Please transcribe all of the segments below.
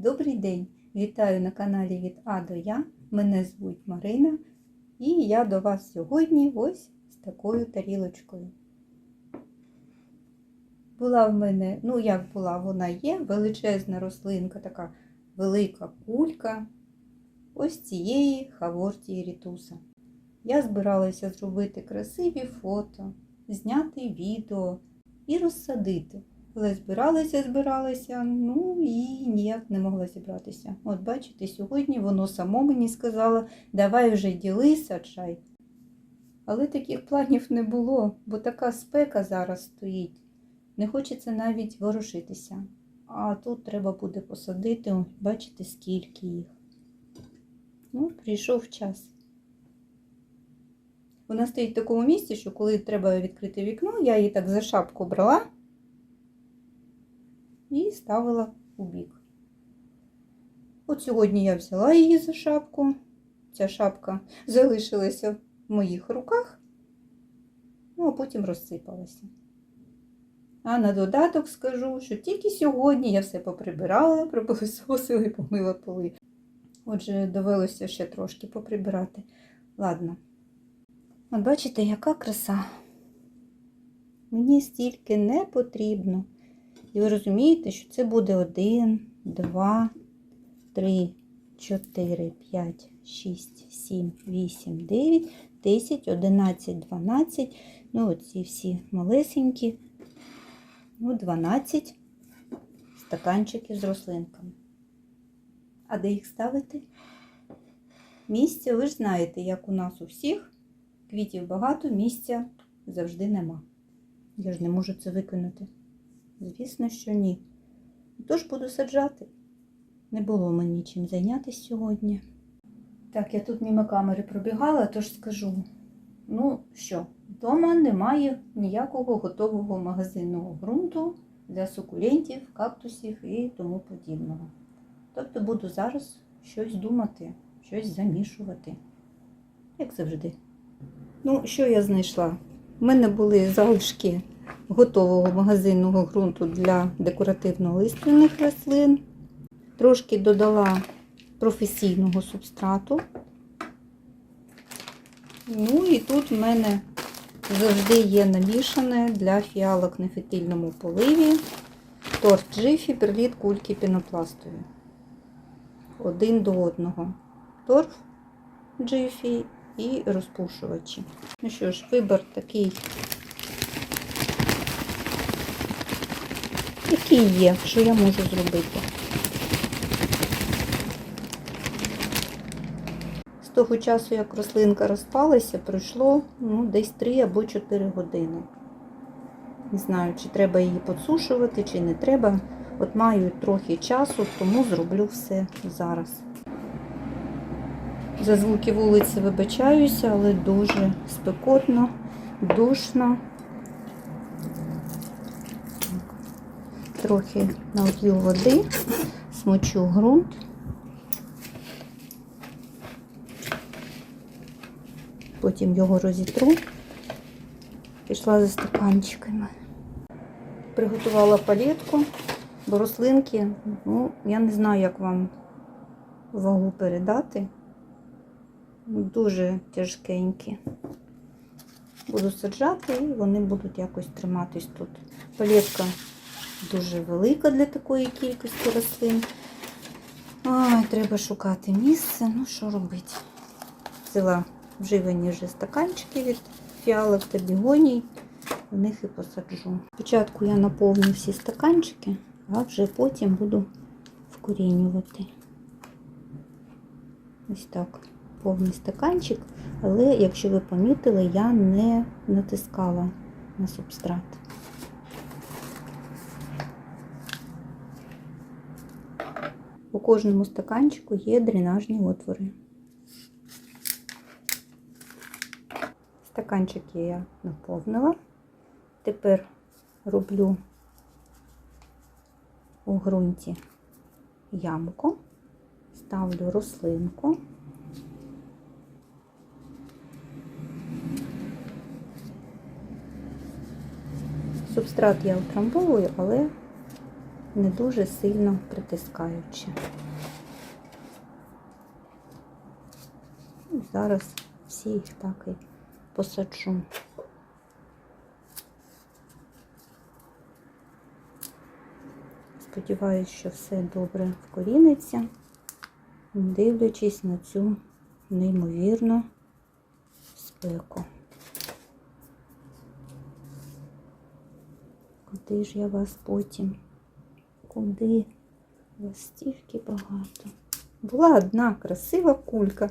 Добрий день! Вітаю на каналі від А до Я. Мене звуть Марина, і я до вас сьогодні ось з такою тарілочкою. Була в мене, ну як була, вона є, величезна рослинка, така велика кулька ось цієї хавортії рітуса. Я збиралася зробити красиві фото, зняти відео і розсадити. Але збиралася, збиралася, ну і ніяк не могла зібратися. От бачите, сьогодні воно само мені сказало, давай вже діли, саджай. Але таких планів не було, бо така спека зараз стоїть. Не хочеться навіть ворушитися. А тут треба буде посадити, бачите, скільки їх. Ну, прийшов час. Вона стоїть в такому місці, що коли треба відкрити вікно, я її так за шапку брала і ставила у бік. От сьогодні я взяла її за шапку. Ця шапка залишилася в моїх руках, ну а потім розсипалася. А на додаток скажу, що тільки сьогодні я все поприбирала, пропилисосила і помила поли. Отже, довелося ще трошки поприбирати. Ладно. От бачите, яка краса. Мені стільки не потрібно. І ви розумієте, що це буде 1, 2, 3, 4, 5, 6, 7, 8, 9, 10, 11, 12. Ну, оці всі малесенькі. Ну, 12 стаканчиків з рослинками. А де їх ставити? Місця, ви ж знаєте, як у нас у всіх. Квітів багато, місця завжди нема. Я ж не можу це виконати. Звісно, що ні. Тож буду саджати. Не було мені чим зайнятися сьогодні. Так, я тут мимо камери пробігала, тож скажу. Ну що, вдома немає ніякого готового магазинного ґрунту для сукулентів, кактусів і тому подібного. Тобто буду зараз щось думати, щось замішувати. Як завжди. Ну, що я знайшла? У мене були залишки готового магазинного ґрунту для декоративно-лиственних рослин. Трошки додала професійного субстрату. Ну і тут в мене завжди є намішане для фіалок на фітильному поливі торт джифі, перліт кульки пінопластові. Один до одного. Торф джифі і розпушувачі. Ну що ж, вибір такий, який є, що я можу зробити. З того часу, як рослинка розпалася, пройшло ну, десь 3 або 4 години. Не знаю, чи треба її подсушувати, чи не треба. От маю трохи часу, тому зроблю все зараз. За звуки вулиці вибачаюся, але дуже спекотно, душно. Трохи налью води, смочу ґрунт. Потім його розітру. Пішла за стаканчиками. Приготувала палетку, бо рослинки, ну, я не знаю, як вам вагу передати. Дуже тяжкенькі. Буду саджати і вони будуть якось триматись тут. Палетка дуже велика для такої кількості рослин. Ой, треба шукати місце. Ну, що робити? Взяла вживані вже стаканчики від фіалок та бігоній. В них і посаджу. Спочатку я наповню всі стаканчики, а вже потім буду вкорінювати. Ось так повний стаканчик, але, якщо ви помітили, я не натискала на субстрат. У кожному стаканчику є дренажні отвори. Стаканчики я наповнила. Тепер роблю у ґрунті ямку, ставлю рослинку. Субстрат я утрамбовую, але не дуже сильно притискаючи. І зараз всі їх так і посаджу. Сподіваюсь, що все добре вкоріниться, дивлячись на цю неймовірну спеку. Куди ж я вас потім? Куди? Вас стільки багато. Була одна красива кулька.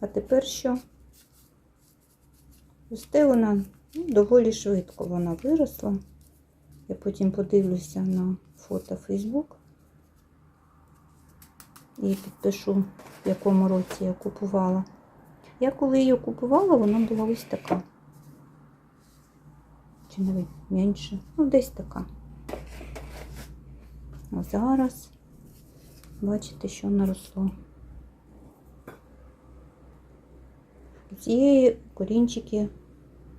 А тепер що? Росте вона ну, доволі швидко вона виросла. Я потім подивлюся на фото Фейсбук і підпишу, в якому році я купувала. Я коли її купувала, вона була ось така. Чи навіть менше. Ну, десь така. А зараз бачите, що наросло. Цієї корінчики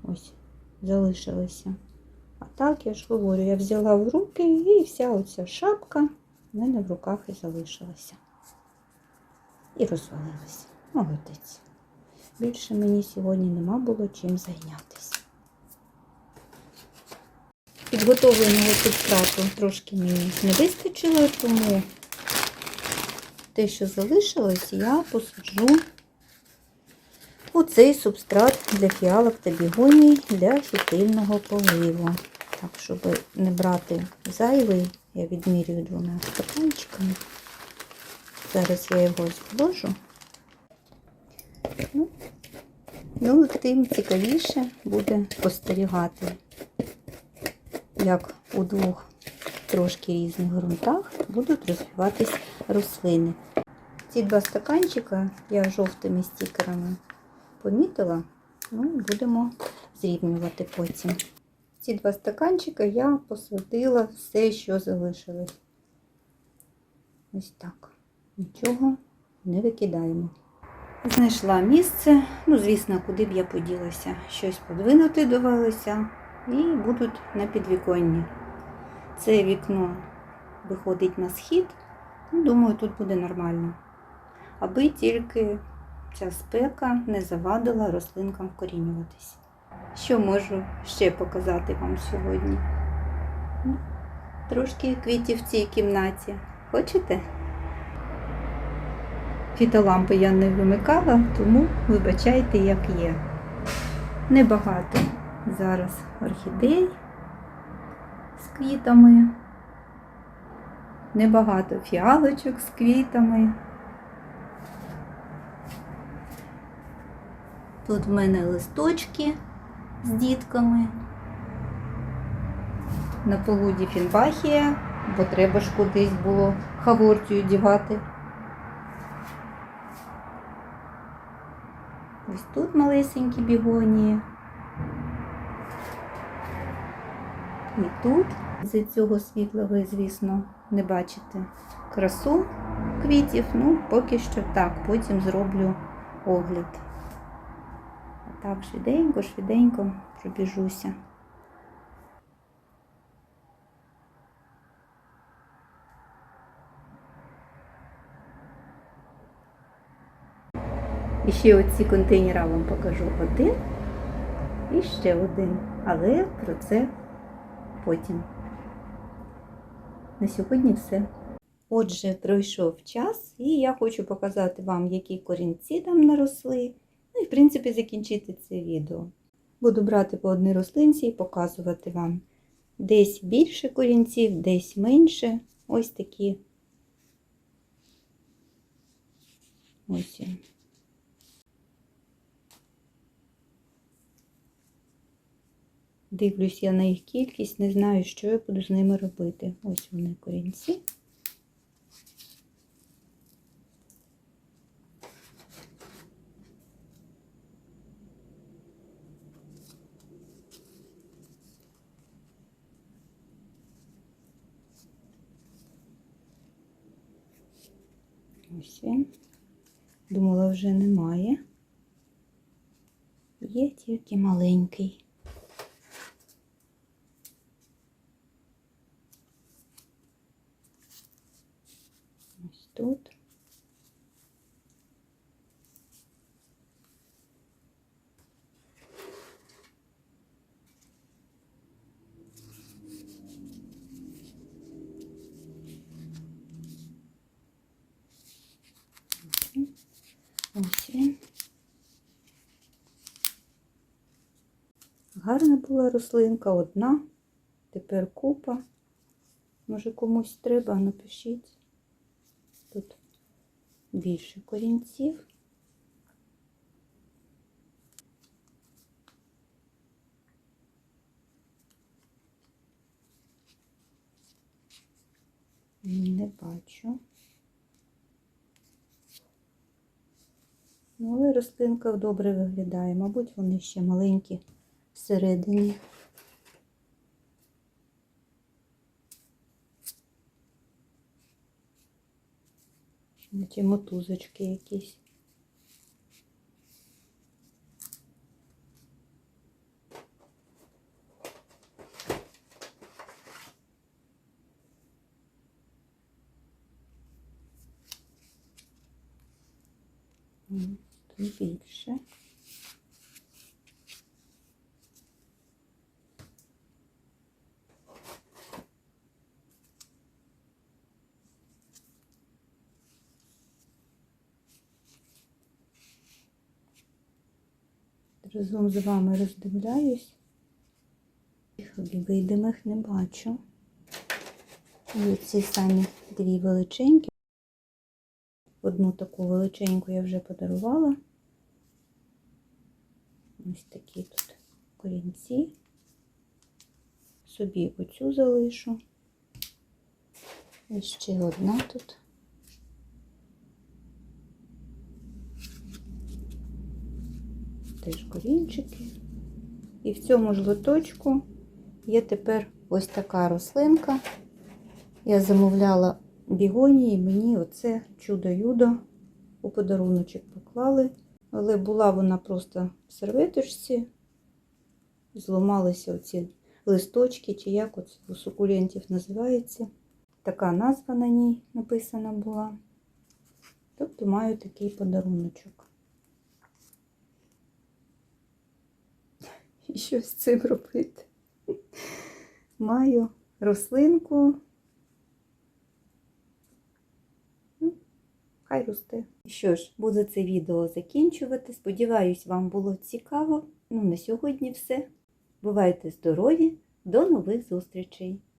ось залишилися. А так, я ж говорю, я взяла в руки і вся оця шапка в мене в руках і залишилася. І розвалилася. Молодець. Більше мені сьогодні нема було чим зайнятися. Підготовленого субстрату трошки мені не вистачило, тому те, що залишилось, я посаджу у цей субстрат для фіалок та бігоній для фітильного поливу. Так, щоб не брати зайвий, я відмірюю двома стаканчиками. Зараз я його зложу. Ну, ну, тим цікавіше буде спостерігати, як у двох трошки різних ґрунтах будуть розвиватись рослини. Ці два стаканчика я жовтими стікерами помітила, ну будемо зрівнювати потім. Ці два стаканчика я посадила все, що залишилось. Ось так. Нічого не викидаємо. Знайшла місце, ну, звісно, куди б я поділася. Щось подвинути довелося і будуть на підвіконні. Це вікно виходить на схід. Ну, Думаю, тут буде нормально. Аби тільки ця спека не завадила рослинкам вкорінюватись. Що можу ще показати вам сьогодні? Ну, Трошки квітів в цій кімнаті. Хочете? Фітолампи я не вимикала, тому вибачайте, як є. Небагато зараз орхідей з квітами, небагато фіалочок з квітами. Тут в мене листочки з дітками. На полуді фінбахія, бо треба ж кудись було хавортію дівати. Ось тут малесенькі бігонії. І тут з цього світла ви, звісно, не бачите красу квітів. Ну, поки що так, потім зроблю огляд. А так, швиденько, швиденько пробіжуся. І ще оці контейнера вам покажу один і ще один. Але про це потім. На сьогодні все. Отже, пройшов час, і я хочу показати вам, які корінці там наросли. Ну і, в принципі, закінчити це відео. Буду брати по одній рослинці і показувати вам. Десь більше корінців, десь менше. Ось такі. Ось. Дивлюсь я на їх кількість, не знаю, що я буду з ними робити. Ось вони корінці. Ось він. Думала, вже немає. Є тільки маленький. тут. Ось він. Гарна була рослинка, одна, тепер купа. Може комусь треба, напишіть. Тут більше корінців. Не бачу. Ну, але рослинка добре виглядає. Мабуть, вони ще маленькі всередині. Ті мотузочки якісь. М, Тут більше. Разом з вами роздивляюсь. Видимих не бачу. І ці самі дві величенькі. Одну таку величеньку я вже подарувала. Ось такі тут корінці. Собі оцю залишу. І ще одна тут. Теж корінчики. І в цьому ж лоточку є тепер ось така рослинка. Я замовляла бігонії, мені оце чудо-юдо у подаруночок поклали. Але була вона просто в серветочці. Зламалися оці листочки, чи як от у сукулентів називається. Така назва на ній написана була. Тобто маю такий подаруночок. І щось з цим робити? Маю рослинку. Ну, Хай росте. Що ж, буду це відео закінчувати. Сподіваюсь, вам було цікаво. Ну, на сьогодні все. Бувайте здорові, до нових зустрічей!